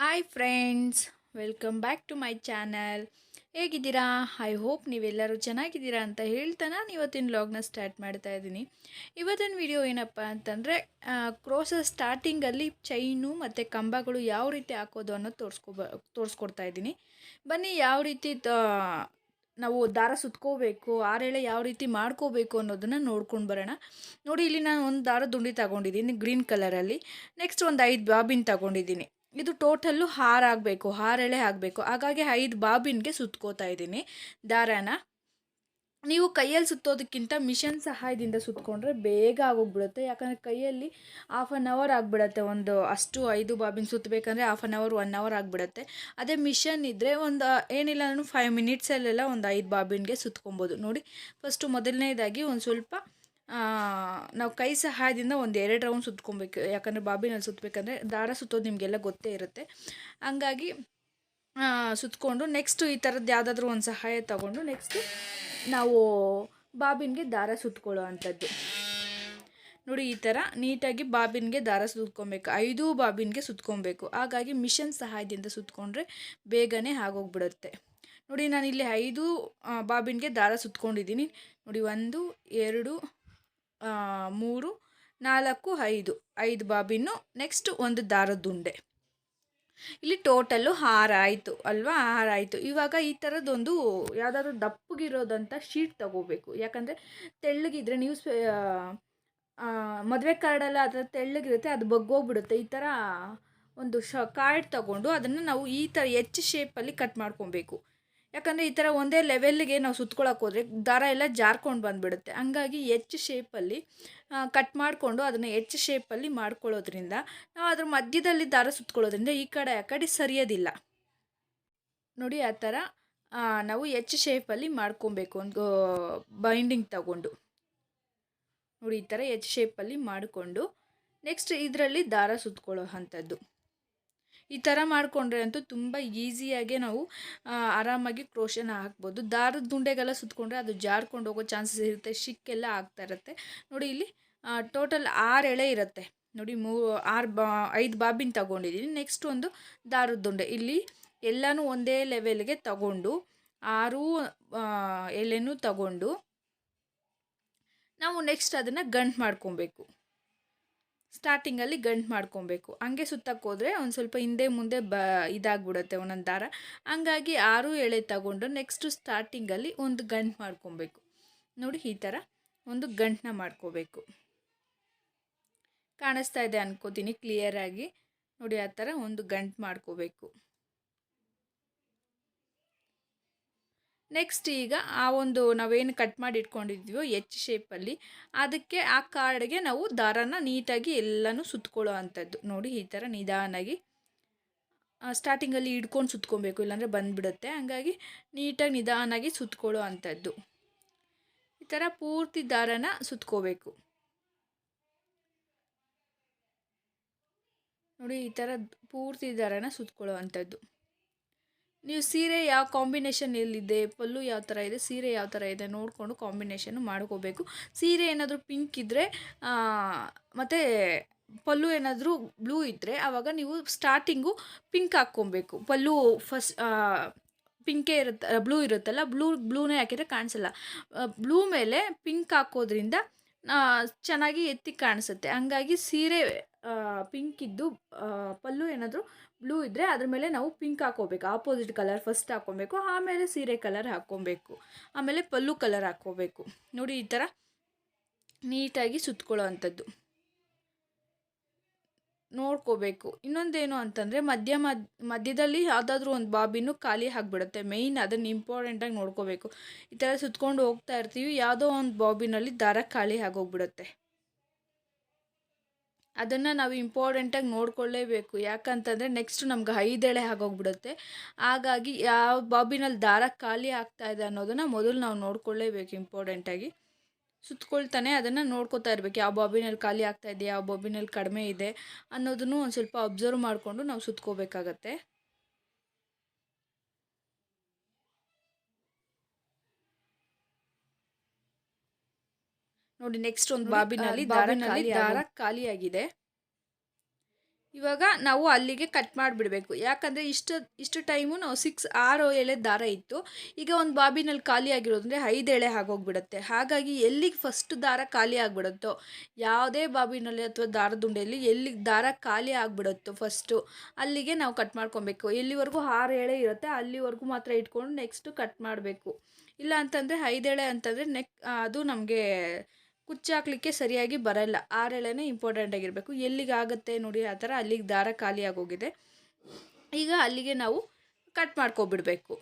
Hi friends welcome back to my channel ಹೇಗಿದ್ದೀರಾ? I hope ನೀವೆಲ್ಲರೂ ಚೆನ್ನಾಗಿದ್ದೀರಾ ಅಂತ ಹೇಳ್ತಾ ನಾನು ಇವತ್ತಿನ ವ್ಲಾಗ್ನ ಸ್ಟಾರ್ಟ್ ಮಾಡ್ತಾ ಇದ್ದೀನಿ. ಇವತ್ತಿನ ವಿಡಿಯೋ ಏನಪ್ಪ ಅಂತಂದರೆ ಕ್ರೋಸಸ್ ಸ್ಟಾರ್ಟಿಂಗಲ್ಲಿ ಚೈನು ಮತ್ತು ಕಂಬಗಳು ಯಾವ ರೀತಿ ಹಾಕೋದು ಅನ್ನೋದು ತೋರಿಸ್ಕೊಬ ತೋರಿಸ್ಕೊಡ್ತಾ ಇದ್ದೀನಿ. ಬನ್ನಿ ಯಾವ ರೀತಿ ನಾವು ದಾರ ಸುತ್ಕೋಬೇಕು, ಆರೇಳೆ ಯಾವ ರೀತಿ ಮಾಡ್ಕೋಬೇಕು ಅನ್ನೋದನ್ನು ನೋಡ್ಕೊಂಡು ಬರೋಣ. ನೋಡಿ, ಇಲ್ಲಿ ನಾನು ಒಂದು ದಾರ ದುಂಡಿ ತಗೊಂಡಿದ್ದೀನಿ ಗ್ರೀನ್ ಕಲರಲ್ಲಿ ನೆಕ್ಸ್ಟ್ ಒಂದು ಐದು ಬಾಬಿನ್ ತಗೊಂಡಿದ್ದೀನಿ. ಇದು ಟೋಟಲ್ಲು ಹಾರ ಆಗಬೇಕು ಹಾರೆಳೆ ಆಗಬೇಕು. ಹಾಗಾಗಿ ಐದು ಬಾಬಿನ್ಗೆ ಸುತ್ಕೋತಾ ಇದ್ದೀನಿ. ದಾರಾನ, ನೀವು ಕೈಯಲ್ಲಿ ಸುತ್ತೋದಕ್ಕಿಂತ ಮಿಷನ್ ಸಹಾಯದಿಂದ ಸುತ್ತಕೊಂಡ್ರೆ ಬೇಗ ಆಗೋಗ್ಬಿಡುತ್ತೆ. ಯಾಕಂದರೆ ಕೈಯಲ್ಲಿ ಹಾಫ್ ಆನ್ ಅವರ್ ಆಗಿಬಿಡತ್ತೆ. ಒಂದು ಅಷ್ಟು ಐದು ಬಾಬಿನ ಸುತ್ತಬೇಕಂದ್ರೆ half an hour one hour ಆಗಿಬಿಡತ್ತೆ. ಅದೇ ಮಿಷನ್ ಇದ್ದರೆ ಒಂದು, ಏನಿಲ್ಲ ಅಂದ್ರೂ ಫೈವ್ ಮಿನಿಟ್ಸಲ್ಲೆಲ್ಲ ಒಂದು ಐದು ಬಾಬಿನ್ಗೆ ಸುತ್ಕೊಬೋದು. ನೋಡಿ ಫಸ್ಟು ಮೊದಲನೇದಾಗಿ ಒಂದು ಸ್ವಲ್ಪ ನಾವು ಕೈ ಸಹಾಯದಿಂದ ಒಂದು ಎರಡು ರೌಂಡ್ ಸುತ್ಕೊಬೇಕು. ಯಾಕಂದರೆ ಬಾಬಿನಲ್ಲಿ ಸುತ್ತಬೇಕಂದ್ರೆ ದಾರ ಸುತ್ತೋದು ನಿಮಗೆಲ್ಲ ಗೊತ್ತೇ ಇರುತ್ತೆ. ಹಂಗಾಗಿ ಸುತ್ತಕೊಂಡು ನೆಕ್ಸ್ಟು ಈ ಥರದ್ದು ಯಾವುದಾದ್ರೂ ಒಂದು ಸಹಾಯ ತಗೊಂಡು ನೆಕ್ಸ್ಟು ನಾವು ಬಾಬಿನ್ಗೆ ದಾರ ಸುತ್ಕೊಳ್ಳೋ ಅಂಥದ್ದು. ನೋಡಿ ಈ ಥರ ನೀಟಾಗಿ ಬಾಬಿನ್ಗೆ ದಾರ ಸುತ್ಕೊಬೇಕು. ಐದು ಬಾಬಿನ್ಗೆ ಸುತ್ಕೊಬೇಕು. ಹಾಗಾಗಿ ಮಿಷನ್ ಸಹಾಯದಿಂದ ಸುತ್ಕೊಂಡ್ರೆ ಬೇಗನೆ ಆಗೋಗ್ಬಿಡುತ್ತೆ. ನೋಡಿ ನಾನು ಇಲ್ಲಿ ಐದು ಬಾಬಿನಿಗೆ ದಾರ ಸುತ್ಕೊಂಡಿದ್ದೀನಿ. ನೋಡಿ ಒಂದು, ಎರಡು ಮೂರು, ನಾಲ್ಕು, ಐದು. ಐದು ಬಾಬಿನ್ನು ನೆಕ್ಸ್ಟ್ ಒಂದು ದಾರದುಂಡೆ. ಇಲ್ಲಿ ಟೋಟಲ್ಲು ಹಾರ ಆಯಿತು ಅಲ್ವಾ? ಹಾರ ಆಯಿತು. ಇವಾಗ ಈ ಥರದ್ದೊಂದು ಯಾವುದಾದ್ರೂ ದಪ್ಪಗಿರೋದಂಥ ಶೀಟ್ ತಗೋಬೇಕು. ಯಾಕಂದರೆ ತೆಳ್ಳಗಿದ್ರೆ ನ್ಯೂಸ್ ಮದುವೆ ಕಾರ್ಡೆಲ್ಲ ಅದರ ತೆಳ್ಳಗಿರುತ್ತೆ, ಅದು ಬಗ್ಗೋಗ್ಬಿಡುತ್ತೆ. ಈ ಥರ ಒಂದು ಶ ಕಾರ್ಡ್ ತಗೊಂಡು ಅದನ್ನು ನಾವು ಈ ಥರ ಎಚ್ ಶೇಪಲ್ಲಿ ಕಟ್ ಮಾಡ್ಕೊಬೇಕು. ಯಾಕಂದರೆ ಈ ಥರ ಒಂದೇ ಲೆವೆಲ್ಗೆ ನಾವು ಸುತ್ಕೊಳ್ಳೋಕೆ ಹೋದರೆ ದಾರ ಎಲ್ಲ ಜಾರ್ಕೊಂಡು ಬಂದುಬಿಡುತ್ತೆ. ಹಂಗಾಗಿ ಎಚ್ ಶೇಪಲ್ಲಿ ಕಟ್ ಮಾಡಿಕೊಂಡು ಅದನ್ನು ಎಚ್ ಶೇಪಲ್ಲಿ ಮಾಡ್ಕೊಳ್ಳೋದ್ರಿಂದ, ನಾವು ಅದ್ರ ಮಧ್ಯದಲ್ಲಿ ದಾರ ಸುತ್ಕೊಳ್ಳೋದ್ರಿಂದ ಈ ಕಡೆ ಆ ಕಡೆ ಸರಿಯೋದಿಲ್ಲ. ನೋಡಿ ಆ ಥರ ನಾವು ಎಚ್ ಶೇಪಲ್ಲಿ ಮಾಡ್ಕೊಬೇಕು ಒಂದು ಬೈಂಡಿಂಗ್ ತಗೊಂಡು. ನೋಡಿ ಈ ಥರ ಎಚ್ ಶೇಪಲ್ಲಿ ಮಾಡಿಕೊಂಡು ನೆಕ್ಸ್ಟ್ ಇದರಲ್ಲಿ ದಾರ ಸುತ್ಕೊಳ್ಳೋ ಅಂಥದ್ದು. ಈ ಥರ ಮಾಡಿಕೊಂಡ್ರೆ ಅಂತೂ ತುಂಬ ಈಸಿಯಾಗೆ ನಾವು ಆರಾಮಾಗಿ ಕ್ರೋಶನ ಹಾಕ್ಬೋದು. ದಾರದ ದುಂಡೆಗೆಲ್ಲ ಸುತ್ತಕೊಂಡ್ರೆ ಅದು ಜಾರ್ಕೊಂಡು ಹೋಗೋ ಚಾನ್ಸಸ್ ಇರುತ್ತೆ. ಶಿಕ್ಕೆಲ್ಲ ಆಗ್ತಾ ಇರುತ್ತೆ. ನೋಡಿ ಇಲ್ಲಿ ಟೋಟಲ್ ಆರು ಎಳೆ ಇರುತ್ತೆ. ನೋಡಿ ಮೂ, ಆರು ಬಾ, ಐದು ಬಾಬಿನ ತಗೊಂಡಿದ್ದೀನಿ ನೆಕ್ಸ್ಟ್ ಒಂದು ದಾರದ ದುಂಡೆ. ಇಲ್ಲಿ ಎಲ್ಲನೂ ಒಂದೇ ಲೆವೆಲ್ಗೆ ತಗೊಂಡು, ಆರು ಎಲೆನೂ ತಗೊಂಡು, ನಾವು ನೆಕ್ಸ್ಟ್ ಅದನ್ನು ಗಂಟು ಮಾಡ್ಕೊಬೇಕು. ಸ್ಟಾರ್ಟಿಂಗಲ್ಲಿ ಗಂಟು ಮಾಡ್ಕೊಬೇಕು. ಹಂಗೆ ಸುತ್ತಕ್ಕೆ ಹೋದರೆ ಒಂದು ಸ್ವಲ್ಪ ಹಿಂದೆ ಮುಂದೆ ಬ ಇದಾಗ್ಬಿಡುತ್ತೆ ಒಂದೊಂದು ದಾರ. ಹಂಗಾಗಿ ಆರು ಎಳೆ ತಗೊಂಡು ನೆಕ್ಸ್ಟು ಸ್ಟಾರ್ಟಿಂಗಲ್ಲಿ ಒಂದು ಗಂಟು ಮಾಡ್ಕೊಬೇಕು. ನೋಡಿ ಈ ಥರ ಒಂದು ಗಂಟನ್ನ ಮಾಡ್ಕೋಬೇಕು. ಕಾಣಿಸ್ತಾ ಇದೆ ಅನ್ಕೋತೀನಿ ಕ್ಲಿಯರಾಗಿ ನೋಡಿ ಆ ಥರ ಒಂದು ಗಂಟು ಮಾಡ್ಕೋಬೇಕು. ನೆಕ್ಸ್ಟ್ ಈಗ ಆ ಒಂದು ನಾವೇನು ಕಟ್ ಮಾಡಿ ಇಟ್ಕೊಂಡಿದ್ವಿ ಎಚ್ ಶೇಪಲ್ಲಿ ಅದಕ್ಕೆ ಆ ಕಾರ್ಡ್ಗೆ ನಾವು ದಾರನ ನೀಟಾಗಿ ಎಲ್ಲನೂ ಸುತ್ತಕೊಳ್ಳೋ ಅಂಥದ್ದು. ನೋಡಿ ಈ ಥರ ನಿಧಾನಾಗಿ ಸ್ಟಾರ್ಟಿಂಗಲ್ಲಿ ಹಿಡ್ಕೊಂಡು ಸುತ್ಕೊಬೇಕು, ಇಲ್ಲಾಂದರೆ ಬಂದುಬಿಡುತ್ತೆ. ಹಂಗಾಗಿ ನೀಟಾಗಿ ನಿಧಾನಾಗಿ ಸುತ್ಕೊಳ್ಳೋ ಅಂಥದ್ದು. ಈ ಥರ ಪೂರ್ತಿ ದಾರನ ಸುತ್ಕೋಬೇಕು. ನೋಡಿ ಈ ಥರ ಪೂರ್ತಿ ದಾರನ ಸುತ್ಕೊಳ್ಳೋ ಅಂಥದ್ದು. ನೀವು ಸೀರೆ ಯಾವ ಕಾಂಬಿನೇಷನ್ ಎಲ್ಲಿದೆ ಪಲ್ಲು ಯಾವ ಥರ ಇದೆ, ಸೀರೆ ಯಾವ ಥರ ಇದೆ ನೋಡಿಕೊಂಡು ಕಾಂಬಿನೇಷನ್ ಮಾಡ್ಕೋಬೇಕು. ಸೀರೆ ಏನಾದರೂ ಪಿಂಕ್ ಇದ್ದರೆ ಮತ್ತು ಪಲ್ಲು ಏನಾದರೂ ಬ್ಲೂ ಇದ್ದರೆ ಆವಾಗ ನೀವು ಸ್ಟಾರ್ಟಿಂಗು ಪಿಂಕ್ ಹಾಕ್ಕೊಬೇಕು. ಪಲ್ಲು ಫಸ್ಟ್ ಪಿಂಕೇ ಇರುತ್ತೆ ಬ್ಲೂ ಇರುತ್ತಲ್ಲ ಬ್ಲೂ ಬ್ಲೂನೇ ಹಾಕಿದರೆ ಕಾಣಿಸಲ್ಲ. ಬ್ಲೂ ಮೇಲೆ ಪಿಂಕ್ ಹಾಕೋದ್ರಿಂದ ಚೆನ್ನಾಗಿ ಎತ್ತಿ ಕಾಣಿಸುತ್ತೆ. ಹಂಗಾಗಿ ಸೀರೆ ಪಿಂಕ್ ಇದ್ದು ಪಲ್ಲು ಏನಾದರೂ ಬ್ಲೂ ಇದ್ದರೆ ಅದ್ರ ಮೇಲೆ ನಾವು ಪಿಂಕ್ ಹಾಕೋಬೇಕು ಆಪೋಸಿಟ್ ಕಲರ್ ಫಸ್ಟ್ ಹಾಕ್ಕೊಬೇಕು, ಆಮೇಲೆ ಸೀರೆ ಕಲರ್ ಹಾಕ್ಕೊಬೇಕು. ಆಮೇಲೆ ಪಲ್ಲು ಕಲರ್ ಹಾಕ್ಕೋಬೇಕು. ನೋಡಿ ಈ ಥರ ನೀಟಾಗಿ ಸುತ್ಕೊಳ್ಳೋ ಅಂಥದ್ದು. ನೋಡ್ಕೋಬೇಕು. ಇನ್ನೊಂದೇನು ಅಂತಂದರೆ ಮಧ್ಯ ಮಧ್ಯದಲ್ಲಿ ಯಾವುದಾದ್ರೂ ಒಂದು ಬಾಬಿನೂ ಖಾಲಿ ಆಗಿಬಿಡುತ್ತೆ. ಮೇಯ್ನ್ ಅದನ್ನು ಇಂಪಾರ್ಟೆಂಟಾಗಿ ನೋಡ್ಕೋಬೇಕು. ಈ ಥರ ಸುತ್ಕೊಂಡು ಹೋಗ್ತಾ ಇರ್ತೀವಿ, ಯಾವುದೋ ಒಂದು ಬಾಬಿನಲ್ಲಿ ದಾರ ಖಾಲಿ ಆಗೋಗ್ಬಿಡುತ್ತೆ. ಅದನ್ನು ನಾವು ಇಂಪಾರ್ಟೆಂಟಾಗಿ ನೋಡ್ಕೊಳ್ಳೇಬೇಕು. ಯಾಕಂತಂದರೆ ನೆಕ್ಸ್ಟ್ ನಮ್ಗೆ ಐದೆಳೆ ಆಗೋಗ್ಬಿಡುತ್ತೆ. ಹಾಗಾಗಿ ಯಾವ ಬಾಬಿನಲ್ಲಿ ದಾರ ಖಾಲಿ ಆಗ್ತಾ ಇದೆ ಅನ್ನೋದನ್ನು ಮೊದಲು ನಾವು ನೋಡ್ಕೊಳ್ಳೇಬೇಕು ಇಂಪಾರ್ಟೆಂಟಾಗಿ ಸುತ್ತಕೊಳ್ತಾನೆ ಅದನ್ನು ನೋಡ್ಕೋತಾ ಇರಬೇಕು. ಯಾವ ಬಾಬಿನಲ್ಲಿ ಖಾಲಿ ಆಗ್ತಾ ಇದೆ, ಯಾವ ಬಾಬಿನಲ್ಲಿ ಕಡಿಮೆ ಇದೆ ಅನ್ನೋದನ್ನು ಒಂದು ಸ್ವಲ್ಪ ಅಬ್ಸರ್ವ್ ಮಾಡಿಕೊಂಡು ನಾವು ಸುತ್ಕೋಬೇಕಾಗತ್ತೆ. ನೋಡಿ ನೆಕ್ಸ್ಟ್ ಒಂದು ಬಾಬಿನಲ್ಲಿ ದಾರ ಬಾಬಿನಲ್ಲಿ ದಾರ ದಾರ ಖಾಲಿಯಾಗಿದೆ. ಇವಾಗ ನಾವು ಅಲ್ಲಿಗೆ ಕಟ್ ಮಾಡಿಬಿಡಬೇಕು. ಯಾಕಂದರೆ ಇಷ್ಟು ಇಷ್ಟು ಟೈಮು ನಾವು ಸಿಕ್ಸ್ ಆರು ಎಳೆ ದಾರ ಇತ್ತು. ಈಗ ಒಂದು ಬಾಬಿನಲ್ಲಿ ಖಾಲಿ ಆಗಿರೋದಂದರೆ ಐದು ಎಳೆ ಆಗೋಗ್ಬಿಡುತ್ತೆ. ಹಾಗಾಗಿ ಎಲ್ಲಿಗೆ ಫಸ್ಟ್ ದಾರ ಖಾಲಿ ಆಗಿಬಿಡುತ್ತೋ? ಯಾವುದೇ ಬಾಬಿನಲ್ಲಿ ಅಥವಾ ದಾರದುಂಡೆಯಲ್ಲಿ ಎಲ್ಲಿಗೆ ದಾರ ಖಾಲಿ ಆಗಿಬಿಡುತ್ತೋ ಫಸ್ಟು ಅಲ್ಲಿಗೆ ನಾವು ಕಟ್ ಮಾಡ್ಕೊಬೇಕು. ಎಲ್ಲಿವರೆಗೂ ಆರು ಎಳೆ ಇರುತ್ತೆ ಅಲ್ಲಿವರೆಗೂ ಮಾತ್ರ ಇಟ್ಕೊಂಡು ನೆಕ್ಸ್ಟು ಕಟ್ ಮಾಡಬೇಕು. ಇಲ್ಲ ಅಂತಂದರೆ ಐದೇಳೆ ಅಂತಂದರೆ ನೆಕ್ ಅದು ನಮಗೆ ಕುಚ್ಚು ಹಾಕ್ಲಿಕ್ಕೆ ಸರಿಯಾಗಿ ಬರಲ್ಲ. ಆರೆಳೆನೇ ಇಂಪಾರ್ಟೆಂಟ್ ಆಗಿರಬೇಕು. ಎಲ್ಲಿಗೆ ಆಗುತ್ತೆ ನೋಡಿ ಆ ಥರ ಅಲ್ಲಿಗೆ ದಾರ ಖಾಲಿಯಾಗೋಗಿದೆ ಈಗ ಅಲ್ಲಿಗೆ ನಾವು ಕಟ್ ಮಾಡ್ಕೊಬಿಡ್ಬೇಕು.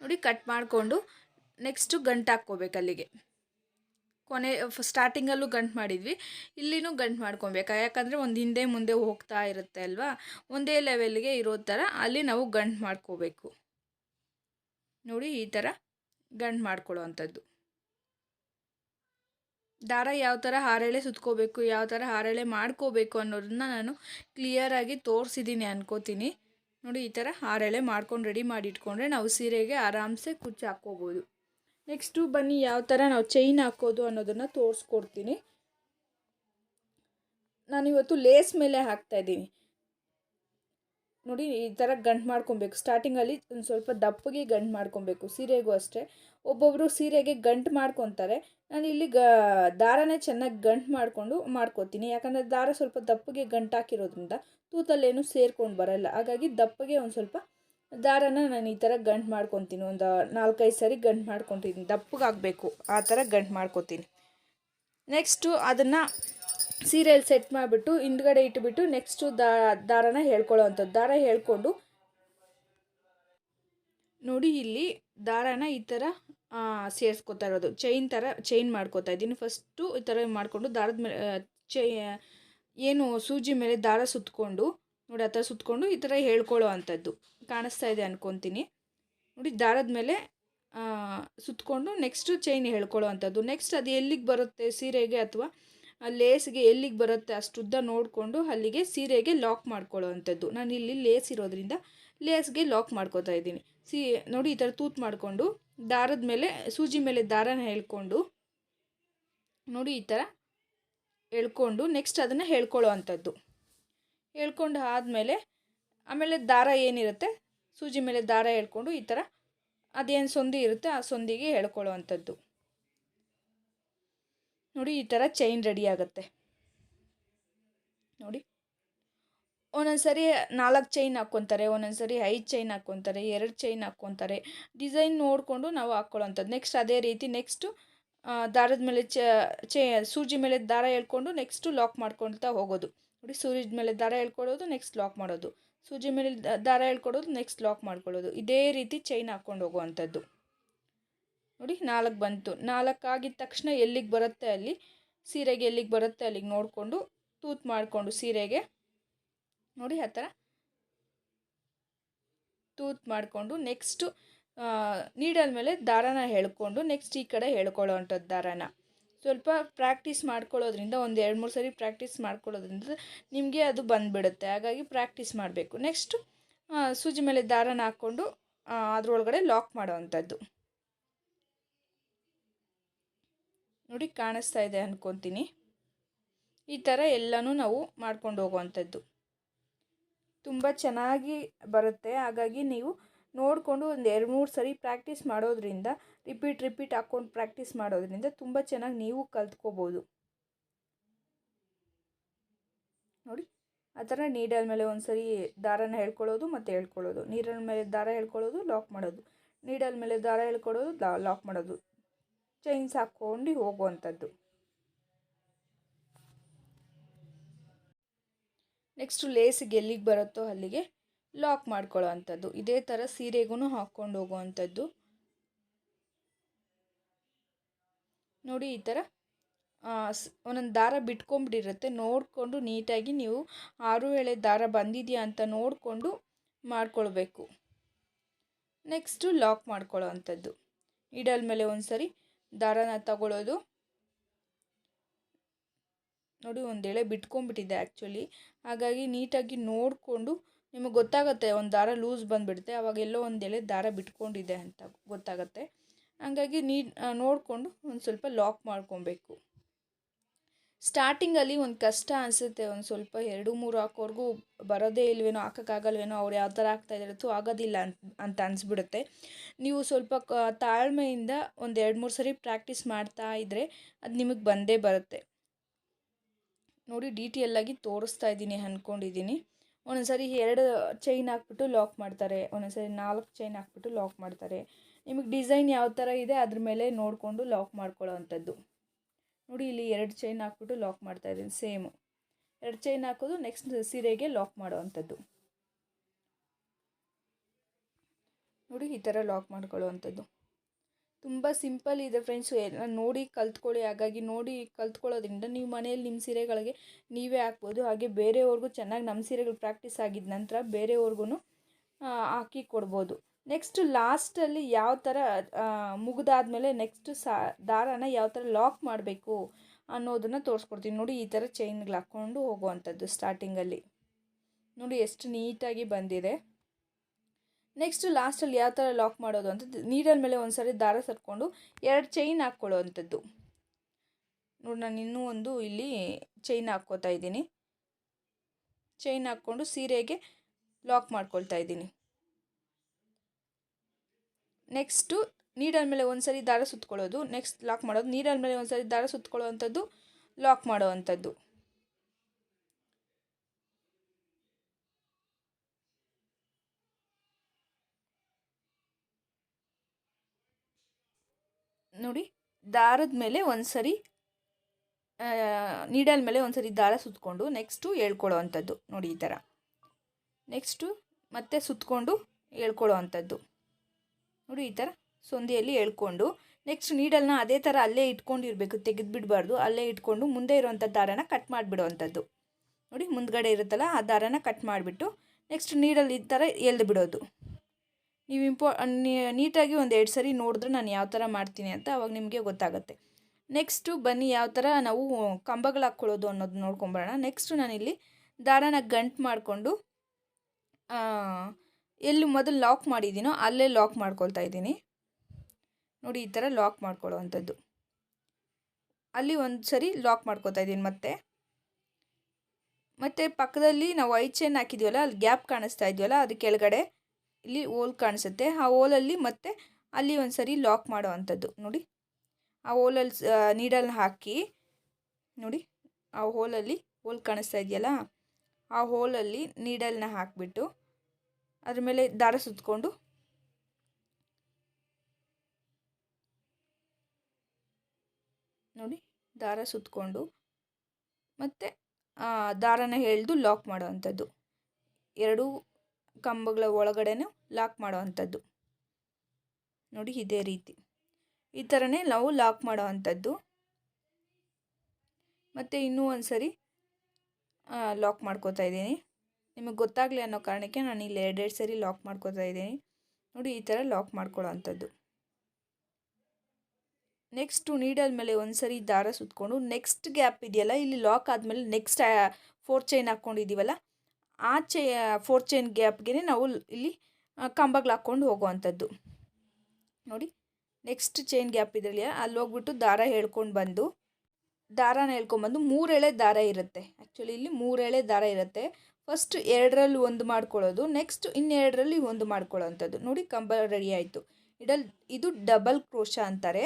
ನೋಡಿ ಕಟ್ ಮಾಡಿಕೊಂಡು ನೆಕ್ಸ್ಟು ಗಂಟು ಹಾಕ್ಕೋಬೇಕು ಅಲ್ಲಿಗೆ. ಕೊನೆ ಸ್ಟಾರ್ಟಿಂಗಲ್ಲೂ ಗಂಟು ಮಾಡಿದ್ವಿ. ಇಲ್ಲಿನೂ ಗಂಟು ಮಾಡ್ಕೊಬೇಕು. ಯಾಕಂದರೆ ಒಂದು ಹಿಂದೆ ಮುಂದೆ ಹೋಗ್ತಾ ಇರುತ್ತೆ ಅಲ್ವಾ? ಒಂದೇ ಲೆವೆಲ್ಗೆ ಇರೋ ಥರ ಅಲ್ಲಿ ನಾವು ಗಂಟು ಮಾಡ್ಕೋಬೇಕು. ನೋಡಿ ಈ ಥರ ಗಂಡು ಮಾಡ್ಕೊಳ್ಳೋ ಅಂಥದ್ದು ದಾರ ಯಾವ ಥರ ಹಾರಳೆ ಸುತ್ಕೋಬೇಕು, ಯಾವ ಥರ ಹಾರೆಳೆ ಮಾಡ್ಕೋಬೇಕು ಅನ್ನೋದನ್ನ ನಾನು ಕ್ಲಿಯರಾಗಿ ತೋರಿಸಿದ್ದೀನಿ ಅನ್ಕೋತೀನಿ. ನೋಡಿ ಈ ಥರ ಹಾರಳೆ ಮಾಡ್ಕೊಂಡು ರೆಡಿ ಮಾಡಿ ಇಟ್ಕೊಂಡ್ರೆ ನಾವು ಸೀರೆಗೆ ಆರಾಮ್ಸೆ ಕುಚ್ಚು ಹಾಕ್ಕೋಬೋದು. ನೆಕ್ಸ್ಟು ಬನ್ನಿ ಯಾವ ಥರ ನಾವು ಚೈನ್ ಹಾಕೋದು ಅನ್ನೋದನ್ನು ತೋರಿಸ್ಕೊಡ್ತೀನಿ. ನಾನಿವತ್ತು ಲೇಸ್ ಮೇಲೆ ಹಾಕ್ತಾಯಿದ್ದೀನಿ ನೋಡಿ, ಈ ಥರ ಗಂಟು ಮಾಡ್ಕೊಬೇಕು. ಸ್ಟಾರ್ಟಿಂಗಲ್ಲಿ ಒಂದು ಸ್ವಲ್ಪ ದಪ್ಪಗೆ ಗಂಟು ಮಾಡ್ಕೊಬೇಕು, ಸೀರೆಗೂ ಅಷ್ಟೇ. ಒಬ್ಬೊಬ್ಬರು ಸೀರೆಗೆ ಗಂಟು ಮಾಡ್ಕೊತಾರೆ. ನಾನು ಇಲ್ಲಿ ಗ, ದಾರನೇ ಚೆನ್ನಾಗಿ ಗಂಟು ಮಾಡಿಕೊಂಡು ಮಾಡ್ಕೋತೀನಿ. ಯಾಕಂದರೆ ದಾರ ಸ್ವಲ್ಪ ದಪ್ಪಗೆ ಗಂಟು ಹಾಕಿರೋದ್ರಿಂದ ತೂತಲ್ಲೇನು ಸೇರ್ಕೊಂಡು ಬರಲ್ಲ. ಹಾಗಾಗಿ ದಪ್ಪಗೆ ಒಂದು ಸ್ವಲ್ಪ ದಾರನ ನಾನು ಈ ಥರ ಗಂಟು ಮಾಡ್ಕೊತೀನಿ. ಒಂದು ನಾಲ್ಕೈದು ಸರಿ ಗಂಟು ಮಾಡ್ಕೊತೀನಿ. ದಪ್ಪಗಾಗಬೇಕು. ಆ ಥರ ಗಂಟು ಮಾಡ್ಕೊತೀನಿ. ನೆಕ್ಸ್ಟು ಅದನ್ನು ಸೀರೆಯಲ್ಲಿ ಸೆಟ್ ಮಾಡಿಬಿಟ್ಟು ಹಿಂದ್ಗಡೆ ಇಟ್ಬಿಟ್ಟು ನೆಕ್ಸ್ಟು ದಾರನ ಹೇಳ್ಕೊಳ್ಳೋ ಅಂಥದ್ದು ದಾರ ಹೇಳ್ಕೊಂಡು ನೋಡಿ ಇಲ್ಲಿ ದಾರನ ಈ ಥರ ಸೇರಿಸ್ಕೊತಾ ಇರೋದು. ಚೈನ್ ಥರ ಚೈನ್ ಮಾಡ್ಕೋತಾ ಇದ್ದೀನಿ. ಫಸ್ಟು ಈ ಥರ ಮಾಡಿಕೊಂಡು ದಾರದ ಮೇಲೆ ಚೈ ಏನು ಸೂಜಿ ಮೇಲೆ ದಾರ ಸುತ್ತಕೊಂಡು ನೋಡಿ ಆ ಥರ ಸುತ್ತಕೊಂಡು ಈ ಥರ ಹೇಳ್ಕೊಳ್ಳೋ ಅಂಥದ್ದು ಕಾಣಿಸ್ತಾ ಇದೆ ಅನ್ಕೊತೀನಿ. ನೋಡಿ ದಾರದ ಮೇಲೆ ಸುತ್ತಕೊಂಡು ನೆಕ್ಸ್ಟು ಚೈನ್ ಹೇಳ್ಕೊಳ್ಳೋ ಅಂಥದ್ದು ನೆಕ್ಸ್ಟ್ ಅದು ಎಲ್ಲಿಗೆ ಬರುತ್ತೆ ಸೀರೆಗೆ ಅಥವಾ ಲೇಸ್ಗೆ ಎಲ್ಲಿಗೆ ಬರುತ್ತೆ ಅಷ್ಟುದ್ದ ನೋಡಿಕೊಂಡು ಅಲ್ಲಿಗೆ ಸೀರೆಗೆ ಲಾಕ್ ಮಾಡ್ಕೊಳ್ಳೋ ಅಂಥದ್ದು ನಾನು ಇಲ್ಲಿ ಲೇಸ್ ಇರೋದ್ರಿಂದ ಲೇಸ್ಗೆ ಲಾಕ್ ಮಾಡ್ಕೋತಾ ಇದ್ದೀನಿ. ಸಿ, ನೋಡಿ ಈ ಥರ ತೂತು ಮಾಡಿಕೊಂಡು ದಾರದ ಮೇಲೆ, ಸೂಜಿ ಮೇಲೆ ದಾರನ ಹೇಳ್ಕೊಂಡು, ನೋಡಿ ಈ ಥರ ಹೇಳ್ಕೊಂಡು ನೆಕ್ಸ್ಟ್ ಅದನ್ನು ಹೇಳ್ಕೊಳ್ಳೋ ಅಂಥದ್ದು ಹೇಳ್ಕೊಂಡು ಆದಮೇಲೆ ಆಮೇಲೆ ದಾರ ಏನಿರುತ್ತೆ, ಸೂಜಿ ಮೇಲೆ ದಾರ ಹೇಳ್ಕೊಂಡು ಈ ಥರ ಅದೇನು ಸೊಂದಿ ಇರುತ್ತೆ ಆ ಸೊಂದಿಗೆ ಹೇಳ್ಕೊಳ್ಳೋ ಅಂಥದ್ದು ನೋಡಿ, ಈ ಥರ ಚೈನ್ ರೆಡಿ ಆಗುತ್ತೆ. ನೋಡಿ. ಒಂದೊಂದು ಸರಿ ನಾಲ್ಕು ಚೈನ್ ಹಾಕ್ಕೊತಾರೆ ಒಂದೊಂದು ಸರಿ ಐದು ಚೈನ್ ಹಾಕ್ಕೊತಾರೆ, ಎರಡು ಚೈನ್ ಹಾಕ್ಕೊತಾರೆ. ಡಿಸೈನ್ ನೋಡಿಕೊಂಡು ನಾವು ಹಾಕ್ಕೊಳ್ಳೋಂಥದ್ದು. ನೆಕ್ಸ್ಟ್ ಅದೇ ರೀತಿ ನೆಕ್ಸ್ಟು ದಾರದ ಮೇಲೆ ಚ ಸೂಜಿ ಮೇಲೆ ದಾರ ಹೇಳ್ಕೊಂಡು ನೆಕ್ಸ್ಟು ಲಾಕ್ ಮಾಡ್ಕೊಳ್ತಾ ಹೋಗೋದು. ನೋಡಿ ಸೂರ್ಯದ ಮೇಲೆ ದಾರ ಹೇಳ್ಕೊಡೋದು ನೆಕ್ಸ್ಟ್ ಲಾಕ್ ಮಾಡೋದು. ಸೂಜಿ ಮೇಲೆ ದಾರ ಹೇಳ್ಕೊಡೋದು ನೆಕ್ಸ್ಟ್ ಲಾಕ್ ಮಾಡ್ಕೊಳ್ಳೋದು. ಇದೇ ರೀತಿ ಚೈನ್ ಹಾಕ್ಕೊಂಡು ಹೋಗುವಂಥದ್ದು. ನೋಡಿ, ನಾಲ್ಕು ಬಂತು. ನಾಲ್ಕು ಆಗಿದ ತಕ್ಷಣ ಎಲ್ಲಿಗೆ ಬರುತ್ತೆ ಅಲ್ಲಿ? ಸೀರೆಗೆ ಎಲ್ಲಿಗೆ ಬರುತ್ತೆ ಅಲ್ಲಿಗೆ ನೋಡಿಕೊಂಡು, ತೂತ್ ಮಾಡಿಕೊಂಡು ಸೀರೆಗೆ. ನೋಡಿ, ಆ ಥರ. ತೂತ್ ಮಾಡಿಕೊಂಡು ನೆಕ್ಸ್ಟು ನೀಡಲ್ ಮೇಲೆ ದಾರನ ಹೇಳ್ಕೊಂಡು ನೆಕ್ಸ್ಟ್ ಈ ಕಡೆ ಹೇಳ್ಕೊಳ್ಳೋ ಅಂಥದ್ದು ದಾರನ. ಸ್ವಲ್ಪ ಪ್ರಾಕ್ಟೀಸ್ ಮಾಡ್ಕೊಳ್ಳೋದ್ರಿಂದ, ಒಂದು ಎರಡು ಮೂರು ಸರಿ ಪ್ರಾಕ್ಟೀಸ್ ಮಾಡ್ಕೊಳ್ಳೋದ್ರಿಂದ ನಿಮಗೆ ಅದು ಬಂದುಬಿಡುತ್ತೆ. ಹಾಗಾಗಿ ಪ್ರಾಕ್ಟೀಸ್ ಮಾಡಬೇಕು. ನೆಕ್ಸ್ಟು ಸೂಜಿ ಮೇಲೆ ದಾರನ ಹಾಕ್ಕೊಂಡು ಅದರೊಳಗಡೆ ಲಾಕ್ ಮಾಡೋ ಅಂಥದ್ದು ನೋಡಿ ಕಾಣಿಸ್ತಾ ಇದೆ ಅಂದ್ಕೊತೀನಿ ಈ ಥರ ಎಲ್ಲನೂ ನಾವು ಮಾಡ್ಕೊಂಡು ಹೋಗುವಂಥದ್ದು. ತುಂಬ ಚೆನ್ನಾಗಿ ಬರುತ್ತೆ. ಹಾಗಾಗಿ ನೀವು ನೋಡಿಕೊಂಡು ಒಂದು ಎರಡು ಮೂರು ಸರಿ ಪ್ರಾಕ್ಟೀಸ್ ಮಾಡೋದ್ರಿಂದ ರಿಪೀಟ್ ರಿಪೀಟ್ ಹಾಕ್ಕೊಂಡು ಪ್ರಾಕ್ಟೀಸ್ ಮಾಡೋದ್ರಿಂದ ತುಂಬ ಚೆನ್ನಾಗಿ ನೀವು ಕಲ್ತ್ಕೋಬೋದು. ನೋಡಿ, ಆ ಥರ ನೀಡಲ್ ಮೇಲೆ ಒಂದು ಸರಿ ದಾರನ ಹೇಳ್ಕೊಳ್ಳೋದು ಮತ್ತು ಹೇಳ್ಕೊಳ್ಳೋದು. ನೀರಲ್ ಮೇಲೆ ದಾರ ಹೇಳ್ಕೊಳ್ಳೋದು ಲಾಕ್ ಮಾಡೋದು. ನೀಡಲ್ ಮೇಲೆ ದಾರ ಹೇಳ್ಕೊಳ್ಳೋದು ಲಾಕ್ ಮಾಡೋದು. ಚೈನ್ಸ್ ಹಾಕ್ಕೊಂಡು ಹೋಗುವಂಥದ್ದು. ನೆಕ್ಸ್ಟು ಲೇಸಿಗೆ ಎಲ್ಲಿಗೆ ಬರುತ್ತೋ ಅಲ್ಲಿಗೆ ಲಾಕ್ ಮಾಡ್ಕೊಳ್ಳೋ ಅಂಥದ್ದು ಇದೇ ಥರ ಸೀರೆಗೂ ಹಾಕ್ಕೊಂಡು ಹೋಗುವಂಥದ್ದು. ನೋಡಿ ಈ ಥರ ಒಂದೊಂದು ದಾರ ಬಿಟ್ಕೊಂಬಿಟ್ಟಿರುತ್ತೆ ನೋಡಿಕೊಂಡು ನೀಟಾಗಿ ನೀವು ಆರು ಎಳೆ ದಾರ ಬಂದಿದೆಯಾ ಅಂತ ನೋಡಿಕೊಂಡು ಮಾಡ್ಕೊಳ್ಬೇಕು. ನೆಕ್ಸ್ಟು ಲಾಕ್ ಮಾಡ್ಕೊಳ್ಳೋ ಅಂಥದ್ದು ಇಡಲ್ ಮೇಲೆ ಒಂದು ಸರಿ ದಾರನ ತಗೊಳ್ಳೋದು ನೋಡಿ ಒಂದು ಎಳೆ ಬಿಟ್ಕೊಂಡ್ಬಿಟ್ಟಿದೆ ಆ್ಯಕ್ಚುಲಿ ಹಾಗಾಗಿ ನೀಟಾಗಿ ನೋಡಿಕೊಂಡು ನಿಮಗೆ ಗೊತ್ತಾಗುತ್ತೆ ಒಂದು ದಾರ ಲೂಸ್ ಬಂದುಬಿಡುತ್ತೆ. ಅವಾಗ ಎಲ್ಲೋ ಒಂದು ಎಳೆ ದಾರ ಬಿಟ್ಕೊಂಡಿದೆ ಅಂತ ಗೊತ್ತಾಗುತ್ತೆ. ಹಂಗಾಗಿ ನೀ ನೋಡಿಕೊಂಡು ಒಂದು ಸ್ವಲ್ಪ ಲಾಕ್ ಮಾಡ್ಕೊಬೇಕು. ಸ್ಟಾರ್ಟಿಂಗಲ್ಲಿ ಒಂದು ಕಷ್ಟ ಅನಿಸುತ್ತೆ, ಒಂದು ಸ್ವಲ್ಪ ಎರಡು ಮೂರು ಹಾಕೋರ್ಗೂ ಬರೋದೇ ಇಲ್ವೇನೋ, ಹಾಕೋಕ್ಕಾಗಲ್ವೇನೋ, ಅವ್ರು ಯಾವ ಥರ ಹಾಕ್ತಾಯಿದ್ದಾರೆ ತು ಆಗೋದಿಲ್ಲ ಅಂತ ಅಂತ ಅನಿಸ್ಬಿಡುತ್ತೆ. ನೀವು ಸ್ವಲ್ಪ ಕ, ತಾಳ್ಮೆಯಿಂದ ಒಂದು ಎರಡು ಮೂರು ಸರಿ ಪ್ರಾಕ್ಟೀಸ್ ಮಾಡ್ತಾ ಇದ್ದರೆ ಅದು ನಿಮಗೆ ಬಂದೇ ಬರುತ್ತೆ. ನೋಡಿ ಡೀಟೇಲಾಗಿ ತೋರಿಸ್ತಾ ಇದ್ದೀನಿ ಅಂದ್ಕೊಂಡಿದ್ದೀನಿ ಒಂದೊಂದು ಸರಿ ಎರಡು ಚೈನ್ ಹಾಕ್ಬಿಟ್ಟು ಲಾಕ್ ಮಾಡ್ತಾರೆ, ಒಂದೊಂದು ಸರಿ ನಾಲ್ಕು ಚೈನ್ ಹಾಕ್ಬಿಟ್ಟು ಲಾಕ್ ಮಾಡ್ತಾರೆ. ನಿಮಗೆ ಡಿಸೈನ್ ಯಾವ ಥರ ಇದೆ ಅದ್ರ ಮೇಲೆ ನೋಡಿಕೊಂಡು ಲಾಕ್ ಮಾಡ್ಕೊಳ್ಳೋ ಅಂಥದ್ದು. ನೋಡಿ ಇಲ್ಲಿ ಎರಡು ಚೈನ್ ಹಾಕ್ಬಿಟ್ಟು ಲಾಕ್ ಮಾಡ್ತಾ ಇದ್ದೀನಿ ಸೇಮು ಎರಡು ಚೈನ್ ಹಾಕೋದು ನೆಕ್ಸ್ಟ್ ಸೀರೆಗೆ ಲಾಕ್ ಮಾಡೋ ಅಂಥದ್ದು ನೋಡಿ ಈ ಥರ ಲಾಕ್ ಮಾಡ್ಕೊಳ್ಳೋ ಅಂಥದ್ದು ತುಂಬ ಸಿಂಪಲ್ ಇದೆ ಫ್ರೆಂಡ್ಸು ಎಲ್ಲ ನೋಡಿ ಕಲ್ತ್ಕೊಳ್ಳಿ. ಹಾಗಾಗಿ ನೋಡಿ ಕಲ್ತ್ಕೊಳ್ಳೋದ್ರಿಂದ ನೀವು ಮನೆಯಲ್ಲಿ ನಿಮ್ಮ ಸೀರೆಗಳಿಗೆ ನೀವೇ ಹಾಕ್ಬೋದು. ಹಾಗೆ ಬೇರೆಯವ್ರಿಗೂ ಚೆನ್ನಾಗಿ ನಮ್ಮ ಸೀರೆಗಳು ಪ್ರಾಕ್ಟೀಸ್ ಆಗಿದ ನಂತರ ಬೇರೆಯವ್ರಿಗೂ ಹಾಕಿ ಕೊಡ್ಬೋದು. ನೆಕ್ಸ್ಟ್ ಲಾಸ್ಟಲ್ಲಿ ಯಾವ ಥರ ಮುಗಿದಾದ್ಮೇಲೆ ನೆಕ್ಸ್ಟ್ ಸಾ, ದಾರಾನ ಯಾವ ಥರ ಲಾಕ್ ಮಾಡಬೇಕು ಅನ್ನೋದನ್ನು ತೋರಿಸ್ಕೊಡ್ತೀನಿ. ನೋಡಿ, ಈ ಥರ ಚೈನ್ಗಳು ಹಾಕ್ಕೊಂಡು ಹೋಗುವಂಥದ್ದು ಸ್ಟಾರ್ಟಿಂಗಲ್ಲಿ ನೋಡಿ, ಎಷ್ಟು ನೀಟಾಗಿ ಬಂದಿದೆ. ನೆಕ್ಸ್ಟ್ ಲಾಸ್ಟಲ್ಲಿ ಯಾವ ಥರ ಲಾಕ್ ಮಾಡೋದು ಅಂತ ನೀಡಲ್ ಮೇಲೆ ಒಂದು ಸರಿ ದಾರ ಸರ್ಕೊಂಡು ಎರಡು ಚೈನ್ ಹಾಕ್ಕೊಳ್ಳೋವಂಥದ್ದು. ನೋಡಿ, ನಾನು ಇನ್ನೂ ಒಂದು ಇಲ್ಲಿ ಚೈನ್ ಹಾಕ್ಕೋತಾ ಇದ್ದೀನಿ. ಚೈನ್ ಹಾಕ್ಕೊಂಡು ಸೀರೆಗೆ ಲಾಕ್ ಮಾಡ್ಕೊಳ್ತಾ ಇದ್ದೀನಿ. ನೆಕ್ಸ್ಟು ನೀಡಲ್ ಮೇಲೆ ಒಂದು ಸರಿ ದಾರ ಸುತ್ಕೊಳ್ಳೋದು. ನೆಕ್ಸ್ಟ್ ಲಾಕ್ ಮಾಡೋದು. ನೀಡಲ್ ಮೇಲೆ ಒಂದು ಸರಿ ದಾರ ಸುತ್ಕೊಳ್ಳುವಂಥದ್ದು, ಲಾಕ್ ಮಾಡೋವಂಥದ್ದು. ನೋಡಿ, ದಾರದ ಮೇಲೆ ಒಂದು ಸರಿ ನೀಡಲ್ ಮೇಲೆ ಒಂದು ಸರಿ ದಾರ ಸುತ್ತಕೊಂಡು ನೆಕ್ಸ್ಟು ಹೇಳ್ಕೊಳ್ಳೋ ಅಂಥದ್ದು ನೋಡಿ ಈ ಥರ. ನೆಕ್ಸ್ಟು ಮತ್ತೆ ಸುತ್ತಕೊಂಡು ಹೇಳ್ಕೊಳ್ಳೋ ಅಂಥದ್ದು ನೋಡಿ ಈ ಥರ ಸೊಂದೆಯಲ್ಲಿ ಎಳ್ಕೊಂಡು ನೆಕ್ಸ್ಟ್ ನೀಡಲ್ನ ಅದೇ ಥರ ಅಲ್ಲೇ ಇಟ್ಕೊಂಡಿರಬೇಕು, ತೆಗೆದುಬಿಡಬಾರ್ದು. ಅಲ್ಲೇ ಇಟ್ಕೊಂಡು ಮುಂದೆ ಇರುವಂಥ ದಾರನ ಕಟ್ ಮಾಡಿಬಿಡುವಂಥದ್ದು. ನೋಡಿ ಮುಂದ್ಗಡೆ ಇರುತ್ತಲ್ಲ, ಆ ದಾರನ ಕಟ್ ಮಾಡಿಬಿಟ್ಟು ನೆಕ್ಸ್ಟ್ ನೀಡಲ್ ಈ ಥರ ಎಳ್ದು ಬಿಡೋದು. ನೀವು ಇಂಪೋ ನೀಟಾಗಿ ಒಂದು ಎರಡು ಸರಿ ನೋಡಿದ್ರೆ ನಾನು ಯಾವ ಥರ ಮಾಡ್ತೀನಿ ಅಂತ ಅವಾಗ ನಿಮಗೆ ಗೊತ್ತಾಗುತ್ತೆ. ನೆಕ್ಸ್ಟು ಬನ್ನಿ ಯಾವ ಥರ ನಾವು ಕಂಬಗಳು ಹಾಕ್ಕೊಳ್ಳೋದು ಅನ್ನೋದು ನೋಡ್ಕೊಂಬರೋಣ. ನೆಕ್ಸ್ಟು ನಾನಿಲ್ಲಿ ದಾರನ ಗಂಟು ಮಾಡಿಕೊಂಡು ಎಲ್ಲಿ ಮೊದಲು ಲಾಕ್ ಮಾಡಿದ್ದೀನೋ ಅಲ್ಲೇ ಲಾಕ್ ಮಾಡ್ಕೊಳ್ತಾ ಇದ್ದೀನಿ. ನೋಡಿ, ಈ ಥರ ಲಾಕ್ ಮಾಡ್ಕೊಳ್ಳೋವಂಥದ್ದು. ಅಲ್ಲಿ ಒಂದು ಸರಿ ಲಾಕ್ ಮಾಡ್ಕೊತಾ ಇದ್ದೀನಿ ಮತ್ತೆ. ಮತ್ತು ಪಕ್ಕದಲ್ಲಿ ನಾವು ಐ ಚೈನ್ ಹಾಕಿದ್ದೀವಲ್ಲ ಅಲ್ಲಿ ಗ್ಯಾಪ್ ಕಾಣಿಸ್ತಾ ಇದೆಯಲ್ಲ ಅದು ಕೆಳಗಡೆ. ಇಲ್ಲಿ ಓಲ್ ಕಾಣಿಸುತ್ತೆ. ಆ ಹೋಲಲ್ಲಿ ಮತ್ತೆ ಅಲ್ಲಿ ಒಂದು ಸರಿ ಲಾಕ್ ಮಾಡೋ ಅಂಥದ್ದು ನೋಡಿ, ಆ ಹೋಲಲ್ಲಿ ನೀಡಲ್ ಹಾಕಿ. ನೋಡಿ, ಆ ಹೋಲಲ್ಲಿ ಹೋಲ್ ಕಾಣಿಸ್ತಾ ಇದೆಯಲ್ಲ, ಆ ಹೋಲಲ್ಲಿ ನೀಡಲ್ನ ಹಾಕಿಬಿಟ್ಟು. ಅದ್ರ ಮೇಲೆ ದಾರ ಸುತ್ತಕೊಂಡು ನೋಡಿ, ದಾರ ಸುತ್ತಕೊಂಡು ಮತ್ತು ದಾರನ ಎಳೆದು ಲಾಕ್ ಮಾಡೋ ಎರಡು ಕಂಬಗಳ ಒಳಗಡೆನೂ ಲಾಕ್ ಮಾಡೋ ಅಂಥದ್ದು ನೋಡಿ, ಇದೇ ರೀತಿ. ಈ ಥರನೇ ನಾವು ಲಾಕ್ ಮಾಡೋ ಅಂಥದ್ದು ಮತ್ತು ಇನ್ನೂ ಒಂದು ಸರಿ ಲಾಕ್ ಮಾಡ್ಕೋತಾ ಇದ್ದೀನಿ. ನಿಮಗೆ ಗೊತ್ತಾಗಲಿ ಅನ್ನೋ ಕಾರಣಕ್ಕೆ ನಾನು ಇಲ್ಲಿ ಎರಡೆರಡು ಸರಿ ಲಾಕ್ ಮಾಡ್ಕೋತಾ ಇದ್ದೀನಿ. ನೋಡಿ, ಈ ಥರ ಲಾಕ್ ಮಾಡ್ಕೊಳ್ಳೋ ಅಂಥದ್ದು ನೆಕ್ಸ್ಟು ನೀಡಲ್ ಮೇಲೆ ಒಂದು ಸರಿ ದಾರ ಸುತ್ತಕೊಂಡು ನೆಕ್ಸ್ಟ್ ಗ್ಯಾಪ್ ಇದೆಯಲ್ಲ, ಇಲ್ಲಿ ಲಾಕ್ ಆದಮೇಲೆ ನೆಕ್ಸ್ಟ್ ಫೋರ್ ಚೈನ್ ಹಾಕ್ಕೊಂಡಿದ್ದೀವಲ್ಲ, ಆ ಚೈ ಫೋರ್ ಚೈನ್ ಗ್ಯಾಪ್ಗೆ ನಾವು ಇಲ್ಲಿ ಕಂಬಗಳು ಹಾಕ್ಕೊಂಡು ಹೋಗುವಂಥದ್ದು. ನೋಡಿ ನೆಕ್ಸ್ಟ್ ಚೈನ್ ಗ್ಯಾಪ್ ಇದರಲ್ಲಿ, ಅಲ್ಲಿ ಹೋಗ್ಬಿಟ್ಟು ದಾರ ಹೇಳ್ಕೊಂಡು ಬಂದು, ದಾರಾನ ಹೇಳ್ಕೊಂಬಂದು ಮೂರೆಳೆ ದಾರ ಇರುತ್ತೆ. ಆ್ಯಕ್ಚುಲಿ ಇಲ್ಲಿ ಮೂರೆಳೆ ದಾರ ಇರುತ್ತೆ. ಫಸ್ಟ್ ಎರಡರಲ್ಲಿ ಒಂದು ಮಾಡ್ಕೊಳ್ಳೋದು ನೆಕ್ಸ್ಟ್ ಇನ್ನೆರಡರಲ್ಲಿ ಒಂದು ಮಾಡ್ಕೊಳ್ಳೋವಂಥದ್ದು ನೋಡಿ ಕಂಬ ರೆಡಿ ಆಯಿತು. ಇಡಲ್, ಇದು ಡಬಲ್ ಕ್ರೋಶ ಅಂತಾರೆ.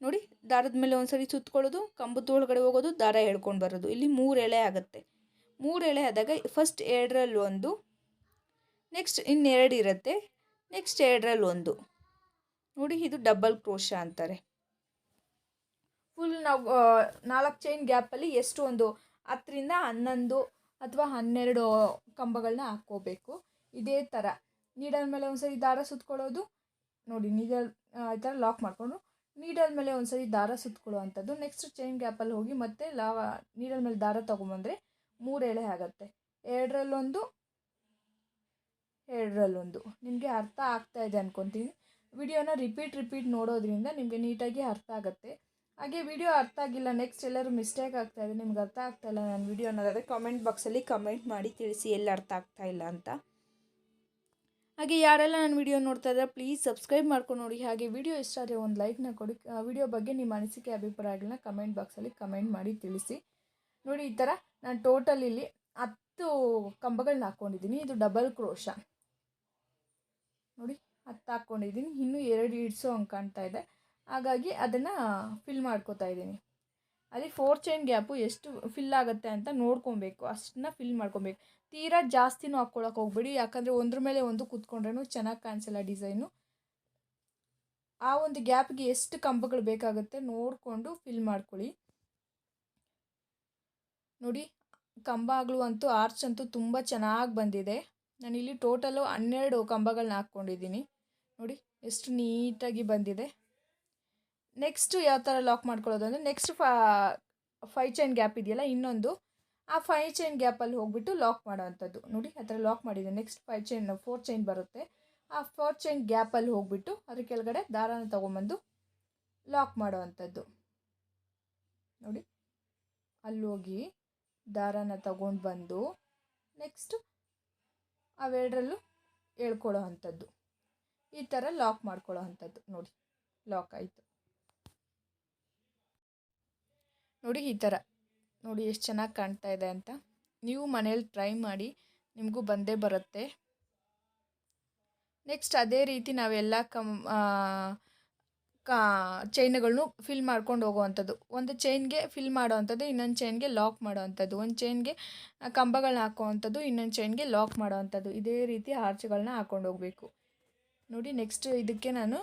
ನೋಡಿ, ದಾರದ ಮೇಲೆ ಒಂದು ಸರಿ ಸುತ್ಕೊಳ್ಳೋದು, ಕಂಬದ ಒಳಗಡೆ ಹೋಗೋದು, ದಾರ ಹೇಳ್ಕೊಂಡು ಬರೋದು. ಇಲ್ಲಿ ಮೂರು ಎಳೆ ಆಗುತ್ತೆ. ಮೂರು ಎಳೆ ಆದಾಗ ಫಸ್ಟ್ ಎರಡರಲ್ಲಿ ಒಂದು ನೆಕ್ಸ್ಟ್ ಇನ್ನೆರಡು ಇರುತ್ತೆ. ನೆಕ್ಸ್ಟ್ ಎರಡರಲ್ಲಿ ಒಂದು. ನೋಡಿ, ಇದು ಡಬಲ್ ಕ್ರೋಶ ಅಂತಾರೆ. ಫುಲ್ ನಾವು ನಾಲ್ಕು ಚೈನ್ ಗ್ಯಾಪಲ್ಲಿ ಎಷ್ಟು ಒಂದು ಹತ್ತರಿಂದ ಹನ್ನೊಂದು ಅಥವಾ ಹನ್ನೆರಡು ಕಂಬಗಳನ್ನ ಹಾಕ್ಕೋಬೇಕು. ಇದೇ ಥರ. ನೀಡಲ್ ಮೇಲೆ ಒಂದ್ಸರಿ ದಾರ ಸುತ್ಕೊಳ್ಳೋದು. ನೋಡಿ, ನೀಡಲ್ ಈ ಥರ ಲಾಕ್ ಮಾಡಿಕೊಂಡು ನೀಡಲ್ ಮೇಲೆ ಒಂದ್ಸರಿ ದಾರ ಸುತ್ಕೊಳ್ಳುವಂಥದ್ದು. ನೆಕ್ಸ್ಟ್ ಚೈನ್ ಗ್ಯಾಪಲ್ಲಿ ಹೋಗಿ ಮತ್ತೆ ಲಾವ, ನೀಡಲ್ ಮೇಲೆ ದಾರ ತೊಗೊಂಬಂದರೆ ಮೂರು ಎಳೆ ಆಗುತ್ತೆ. ಎರಡರಲ್ಲೊಂದು ಎರಡರಲ್ಲೊಂದು. ನಿಮಗೆ ಅರ್ಥ ಆಗ್ತಾ ಇದೆ ಅನ್ಕೊತೀನಿ. ವಿಡಿಯೋನ ರಿಪೀಟ್ ರಿಪೀಟ್ ನೋಡೋದ್ರಿಂದ ನಿಮಗೆ ನೀಟಾಗಿ ಅರ್ಥ ಆಗುತ್ತೆ. ಹಾಗೆ ವಿಡಿಯೋ ಅರ್ಥ ಆಗಿಲ್ಲ ನೆಕ್ಸ್ಟ್ ಎಲ್ಲರೂ ಮಿಸ್ಟೇಕ್ ಆಗ್ತಾ ಇದೆ, ನಿಮ್ಗೆ ಅರ್ಥ ಆಗ್ತಾ ಇಲ್ಲ ನನ್ನ ವಿಡಿಯೋ ಅನ್ನೋದಾದರೆ ಕಮೆಂಟ್ ಬಾಕ್ಸಲ್ಲಿ ಕಮೆಂಟ್ ಮಾಡಿ ತಿಳಿಸಿ ಎಲ್ಲಿ ಅರ್ಥ ಆಗ್ತಾ ಇಲ್ಲ ಅಂತ. ಹಾಗೆ ಯಾರೆಲ್ಲ ನನ್ನ ವಿಡಿಯೋ ನೋಡ್ತಾ ಇದ್ದಾರೆ ಪ್ಲೀಸ್ ಸಬ್ಸ್ಕ್ರೈಬ್ ಮಾಡ್ಕೊಂಡು ನೋಡಿ. ಹಾಗೆ ವಿಡಿಯೋ ಇಷ್ಟ ಆದರೆ ಒಂದು ಲೈಕ್ನ ಕೊಡಿ. ವಿಡಿಯೋ ಬಗ್ಗೆ ನಿಮ್ಮ ಅನಿಸಿಕೆ ಅಭಿಪ್ರಾಯಗಳನ್ನ ಕಮೆಂಟ್ ಬಾಕ್ಸಲ್ಲಿ ಕಮೆಂಟ್ ಮಾಡಿ ತಿಳಿಸಿ. ನೋಡಿ, ಈ ಥರ ನಾನು ಟೋಟಲ್ ಇಲ್ಲಿ ಹತ್ತು ಕಂಬಗಳನ್ನ ಹಾಕ್ಕೊಂಡಿದ್ದೀನಿ ಇದು ಡಬಲ್ ಕ್ರೋಶ ನೋಡಿ, ಹತ್ತು ಹಾಕ್ಕೊಂಡಿದ್ದೀನಿ ಇನ್ನೂ ಎರಡು ಇಡ್ಸೋ ಹಂಗೆ ಕಾಣ್ತಾ ಇದೆ. ಹಾಗಾಗಿ ಅದನ್ನು ಫಿಲ್ ಮಾಡ್ಕೋತಾ ಇದ್ದೀನಿ. ಅದೇ ಫೋರ್ ಚೈನ್ ಗ್ಯಾಪು ಎಷ್ಟು ಫಿಲ್ ಆಗುತ್ತೆ ಅಂತ ನೋಡ್ಕೊಬೇಕು, ಅಷ್ಟನ್ನ ಫಿಲ್ ಮಾಡ್ಕೊಬೇಕು. ತೀರಾ ಜಾಸ್ತಿನೂ ಹಾಕ್ಕೊಳಕ್ಕೆ ಹೋಗ್ಬೇಡಿ, ಯಾಕಂದರೆ ಒಂದ್ರ ಮೇಲೆ ಒಂದು ಕೂತ್ಕೊಂಡ್ರೂ ಚೆನ್ನಾಗಿ ಕಾಣಿಸಲ್ಲ ಡಿಸೈನು ಆ ಒಂದು ಗ್ಯಾಪ್ಗೆ ಎಷ್ಟು ಕಂಬಗಳು ಬೇಕಾಗುತ್ತೆ ನೋಡಿಕೊಂಡು ಫಿಲ್ ಮಾಡ್ಕೊಳ್ಳಿ. ನೋಡಿ ಕಂಬಗಳು ಅಂತೂ ಆರ್ಚ್ ಅಂತೂ ತುಂಬ ಚೆನ್ನಾಗಿ ಬಂದಿದೆ. ನಾನಿಲ್ಲಿ ಟೋಟಲು ಹನ್ನೆರಡು ಕಂಬಗಳನ್ನ ಹಾಕ್ಕೊಂಡಿದ್ದೀನಿ. ನೋಡಿ, ಎಷ್ಟು ನೀಟಾಗಿ ಬಂದಿದೆ. ನೆಕ್ಸ್ಟು ಯಾವ ಥರ ಲಾಕ್ ಮಾಡ್ಕೊಳ್ಳೋದು ಅಂದರೆ ನೆಕ್ಸ್ಟ್ ಫೈ ಚೈನ್ ಗ್ಯಾಪ್ ಇದೆಯಲ್ಲ ಇನ್ನೊಂದು, ಆ ಫೈ ಚೈನ್ ಗ್ಯಾಪಲ್ಲಿ ಹೋಗ್ಬಿಟ್ಟು ಲಾಕ್ ಮಾಡೋವಂಥದ್ದು. ನೋಡಿ, ಆ ಥರ ಲಾಕ್ ಮಾಡಿದೆ. Next five chain four chain ಬರುತ್ತೆ. ಆ ಫೋರ್ ಚೈನ್ ಗ್ಯಾಪಲ್ಲಿ ಹೋಗ್ಬಿಟ್ಟು ಅದ್ರ ಕೆಳಗಡೆ ದಾರಾನ ತೊಗೊಂಬಂದು ಲಾಕ್ ಮಾಡೋವಂಥದ್ದು. ನೋಡಿ, ಅಲ್ಲಿ ಹೋಗಿ ದಾರಾನ ತಗೊಂಡು ಬಂದು ನೆಕ್ಸ್ಟು ಅವೆರಡರಲ್ಲೂ ಹೇಳ್ಕೊಳ್ಳೋ ಅಂಥದ್ದು. ಈ ಥರ ಲಾಕ್ ಮಾಡ್ಕೊಳ್ಳೋ ಅಂಥದ್ದು. ನೋಡಿ ಲಾಕ್ ಆಯಿತು. ನೋಡಿ ಈ ಥರ. ನೋಡಿ ಎಷ್ಟು ಚೆನ್ನಾಗಿ ಕಾಣ್ತಾ ಇದೆ ಅಂತ. ನೀವು ಮನೇಲಿ ಟ್ರೈ ಮಾಡಿ ನಿಮಗೂ ಬಂದೇ ಬರುತ್ತೆ. ನೆಕ್ಸ್ಟ್ ಅದೇ ರೀತಿ ನಾವೆಲ್ಲ ಕಮ್ ಕಾ ಚೈನ್ಗಳನ್ನೂ ಫಿಲ್ ಮಾಡ್ಕೊಂಡು ಹೋಗುವಂಥದ್ದು. ಒಂದು ಚೈನ್ಗೆ ಫಿಲ್ ಮಾಡೋವಂಥದ್ದು, ಇನ್ನೊಂದು ಚೈನ್ಗೆ ಲಾಕ್ ಮಾಡೋವಂಥದ್ದು. ಒಂದು ಚೈನ್ಗೆ ಕಂಬಗಳನ್ನ ಹಾಕೋವಂಥದ್ದು, ಇನ್ನೊಂದು ಚೈನ್ಗೆ ಲಾಕ್ ಮಾಡೋವಂಥದ್ದು. ಇದೇ ರೀತಿ ಆರ್ಚ್ಗಳನ್ನ ಹಾಕ್ಕೊಂಡು ಹೋಗಬೇಕು. ನೋಡಿ ನೆಕ್ಸ್ಟ್ ಇದಕ್ಕೆ ನಾನು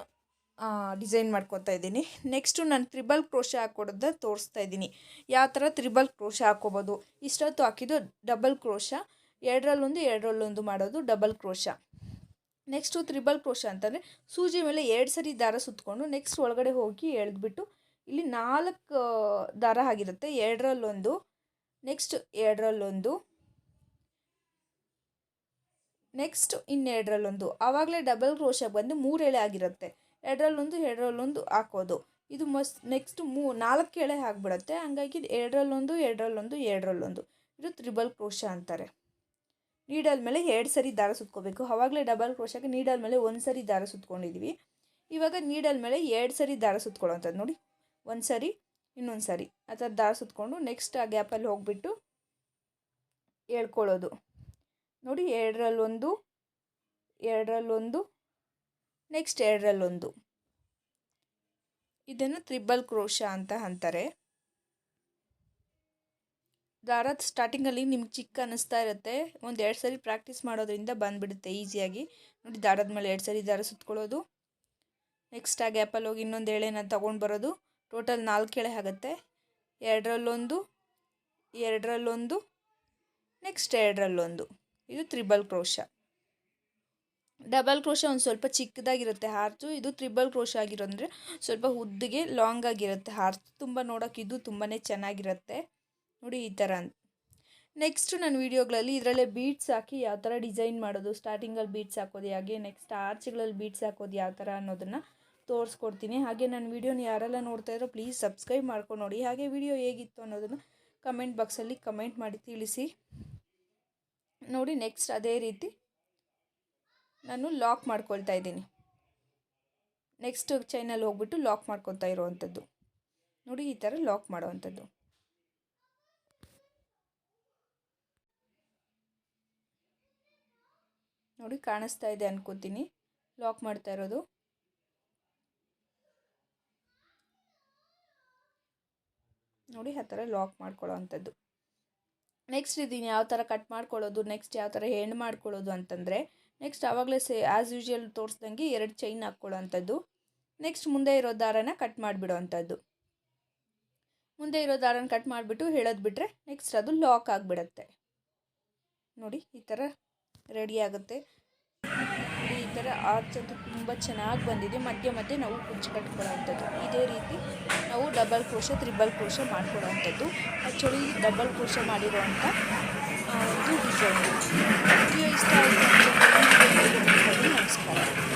ಡಿಸೈನ್ ಮಾಡ್ಕೊತಾ ಇದ್ದೀನಿ. ನೆಕ್ಸ್ಟು ನಾನು ತ್ರಿಬಲ್ ಕ್ರೋಶ ಹಾಕ್ಕೊಡೋದನ್ನ ತೋರಿಸ್ತಾ ಇದ್ದೀನಿ. ಯಾವ ಥರ ತ್ರಿಬಲ್ ಕ್ರೋಶ ಹಾಕ್ಕೋಬೋದು ಇಷ್ಟೊತ್ತು ಹಾಕಿದ್ದು ಡಬಲ್ ಕ್ರೋಶ ಎರಡರಲ್ಲೊಂದು ಎರಡರಲ್ಲೊಂದು ಮಾಡೋದು double crochet next triple crochet ಅಂತಂದರೆ ಸೂಜಿ ಮೇಲೆ ಎರಡು ಸರಿ ದಾರ ಸುತ್ತಕೊಂಡು ನೆಕ್ಸ್ಟ್ ಒಳಗಡೆ ಹೋಗಿ ಎಳೆದ್ಬಿಟ್ಟು ಇಲ್ಲಿ ನಾಲ್ಕು ದಾರ ಆಗಿರುತ್ತೆ. ಎರಡರಲ್ಲೊಂದು ನೆಕ್ಸ್ಟ್ ಎರಡರಲ್ಲೊಂದು ನೆಕ್ಸ್ಟ್ ಇನ್ನೆರಡರಲ್ಲೊಂದು. ಆವಾಗಲೇ ಡಬಲ್ ಕ್ರೋಶ ಬಂದು ಮೂರೆಳೆ ಆಗಿರುತ್ತೆ. ಎರಡರಲ್ಲೊಂದು ಎರಡರಲ್ಲೊಂದು ಹಾಕೋದು. ಇದು ಮಸ್ ನೆಕ್ಸ್ಟ್ ಮೂ, ನಾಲ್ಕು ಎಳೆ ಆಗಿಬಿಡುತ್ತೆ. ಹಂಗಾಗಿ ಎರಡರಲ್ಲೊಂದು ಎರಡರಲ್ಲೊಂದು ಎರಡರಲ್ಲೊಂದು. ಇದು ತ್ರಿಬಲ್ ಕ್ರೋಶ ಅಂತಾರೆ. ನೀಡಲ್ ಮೇಲೆ ಎರಡು ಸರಿ ದಾರ ಸುತ್ಕೋಬೇಕು. ಅವಾಗಲೇ ಡಬಲ್ ಕ್ರೋಶಕ್ಕೆ ನೀಡಲ್ ಮೇಲೆ ಒಂದು ಸರಿ ದಾರ ಸುತ್ಕೊಂಡಿದ್ವಿ. ಇವಾಗ ನೀಡಲ್ ಮೇಲೆ ಎರಡು ಸರಿ ದಾರ ಸುತ್ಕೊಳ್ಳೋಂಥದ್ದು ನೋಡಿ. ಒಂದು ಸರಿ, ಇನ್ನೊಂದು ಸರಿ. ಆ ಥರ ದಾರ ಸುತ್ಕೊಂಡು ನೆಕ್ಸ್ಟ್ ಆ ಗ್ಯಾಪಲ್ಲಿ ಹೋಗ್ಬಿಟ್ಟು ಹೇಳ್ಕೊಳ್ಳೋದು. ನೋಡಿ, ಎರಡರಲ್ಲೊಂದು ಎರಡರಲ್ಲೊಂದು ನೆಕ್ಸ್ಟ್ ಎರಡರಲ್ಲೊಂದು. ಇದನ್ನು ತ್ರಿಬಲ್ ಕ್ರೋಶ ಅಂತ ಅಂತಾರೆ. ದಾರ ಸ್ಟಾರ್ಟಿಂಗಲ್ಲಿ ನಿಮ್ಗೆ ಚಿಕ್ಕ ಅನ್ನಿಸ್ತಾ ಇರುತ್ತೆ. ಒಂದು ಎರಡು ಸರಿ ಪ್ರಾಕ್ಟೀಸ್ ಮಾಡೋದ್ರಿಂದ ಬಂದುಬಿಡುತ್ತೆ ಈಸಿಯಾಗಿ. ನೋಡಿ ದಾರದ ಮೇಲೆ ಎರಡು ಸರಿ ದಾರ ಸುತ್ಕೊಳ್ಳೋದು. ನೆಕ್ಸ್ಟ್ ಆ ಗ್ಯಾಪಲ್ಲಿ ಹೋಗಿ ಇನ್ನೊಂದು ಎಳೆನ ತೊಗೊಂಡು ಬರೋದು. ಟೋಟಲ್ ನಾಲ್ಕು ಎಳೆ ಆಗುತ್ತೆ. ಎರಡರಲ್ಲೊಂದು ಎರಡರಲ್ಲೊಂದು ನೆಕ್ಸ್ಟ್ ಎರಡರಲ್ಲೊಂದು. ಇದು ತ್ರಿಬಲ್ ಕ್ರೋಶ. ಡಬಲ್ ಕ್ರೋಶ ಒಂದು ಸ್ವಲ್ಪ ಚಿಕ್ಕದಾಗಿರುತ್ತೆ ಹಾರ್ಚು ಇದು ತ್ರಿಬಲ್ ಕ್ರೋಶ ಆಗಿರೋದ್ರೆ ಸ್ವಲ್ಪ ಉದ್ದಿಗೆ ಲಾಂಗ್ ಆಗಿರುತ್ತೆ ಹಾರ್ಚ್ ತುಂಬ ನೋಡೋಕೆ ಇದು ತುಂಬಾ ಚೆನ್ನಾಗಿರುತ್ತೆ. ನೋಡಿ ಈ ಥರ ನೆಕ್ಸ್ಟ್ ನನ್ನ ವೀಡಿಯೋಗಳಲ್ಲಿ ಇದರಲ್ಲೇ ಬೀಟ್ಸ್ ಹಾಕಿ ಯಾವ ಥರ ಡಿಸೈನ್ ಮಾಡೋದು ಸ್ಟಾರ್ಟಿಂಗಲ್ಲಿ ಬೀಟ್ಸ್ ಹಾಕೋದು, ಹಾಗೆ ನೆಕ್ಸ್ಟ್ ಆರ್ಚ್ಗಳಲ್ಲಿ ಬೀಟ್ಸ್ ಹಾಕೋದು ಯಾವ ಥರ ಅನ್ನೋದನ್ನು ತೋರಿಸ್ಕೊಡ್ತೀನಿ. ಹಾಗೆ ನನ್ನ ವೀಡಿಯೋನ ಯಾರೆಲ್ಲ ನೋಡ್ತಾ ಇದ್ರೋ ಪ್ಲೀಸ್ ಸಬ್ಸ್ಕ್ರೈಬ್ ಮಾಡ್ಕೊಂಡು ನೋಡಿ ಹಾಗೆ ವಿಡಿಯೋ ಹೇಗಿತ್ತು ಅನ್ನೋದನ್ನು ಕಮೆಂಟ್ ಬಾಕ್ಸಲ್ಲಿ ಕಮೆಂಟ್ ಮಾಡಿ ತಿಳಿಸಿ. ನೋಡಿ ನೆಕ್ಸ್ಟ್ ಅದೇ ರೀತಿ. ನಾನು ಲಾಕ್ ಮಾಡ್ಕೊಳ್ತಾ ಇದ್ದೀನಿ. ನೆಕ್ಸ್ಟ್ ಚೈನಲ್ಲಿ ಹೋಗ್ಬಿಟ್ಟು ಲಾಕ್ ಮಾಡ್ಕೊತಾ ಇರೋವಂಥದ್ದು. ನೋಡಿ, ಈ ಥರ ಲಾಕ್ ಮಾಡೋವಂಥದ್ದು. ನೋಡಿ, ಕಾಣಿಸ್ತಾ ಇದೆ ಅನ್ಕೋತೀನಿ. ಲಾಕ್ ಮಾಡ್ತಾ ಇರೋದು. ನೋಡಿ, ಆ ಥರ ಲಾಕ್ ಮಾಡ್ಕೊಳ್ಳೋ ಅಂಥದ್ದು ನೆಕ್ಸ್ಟ್ ಇದೀನಿ ಯಾವ ಥರ ಕಟ್ ಮಾಡ್ಕೊಳ್ಳೋದು? ನೆಕ್ಸ್ಟ್ ಯಾವ ಥರ ಹೆಣ್ಣು ಮಾಡ್ಕೊಳ್ಳೋದು ಅಂತಂದರೆ ನೆಕ್ಸ್ಟ್ ಆವಾಗಲೇ ಸೇ ಆ್ಯಸ್ ಯೂಶುವಲ್ ತೋರಿಸ್ದಂಗೆ ಎರಡು ಚೈನ್ ಹಾಕ್ಕೊಳ್ಳೋ ಅಂಥದ್ದು ನೆಕ್ಸ್ಟ್ ಮುಂದೆ ಇರೋ ದಾರನ ಕಟ್ ಮಾಡಿಬಿಡೋ ಅಂಥದ್ದು ಮುಂದೆ ಇರೋ ದಾರನ ಕಟ್ ಮಾಡಿಬಿಟ್ಟು ಹೇಳೋದು ಬಿಟ್ಟರೆ ನೆಕ್ಸ್ಟ್ ಅದು ಲಾಕ್ ಆಗಿಬಿಡತ್ತೆ. ನೋಡಿ, ಈ ಥರ ರೆಡಿ ಆಗುತ್ತೆ. ಈ ಥರ ಆರ್ಚ್ ಅಂತೂ ತುಂಬ ಚೆನ್ನಾಗಿ ಬಂದಿದೆ. ಮಧ್ಯೆ ಮಧ್ಯೆ ನಾವು ಕುಚ್ಚು ಕಟ್ಕೊಳ್ಳೋವಂಥದ್ದು ಇದೇ ರೀತಿ ನಾವು ಡಬಲ್ ಕ್ರೋಶ ತ್ರಿಬಲ್ ಕ್ರೋಶ ಮಾಡ್ಕೊಳ್ಳೋವಂಥದ್ದು ಆ್ಯಕ್ಚುಲಿ ಡಬಲ್ ಕ್ರೋಶ ಮಾಡಿರೋ ಇದು ಡಿಸೈನ್ ಇಷ್ಟ ಆಯಿತು Thank you.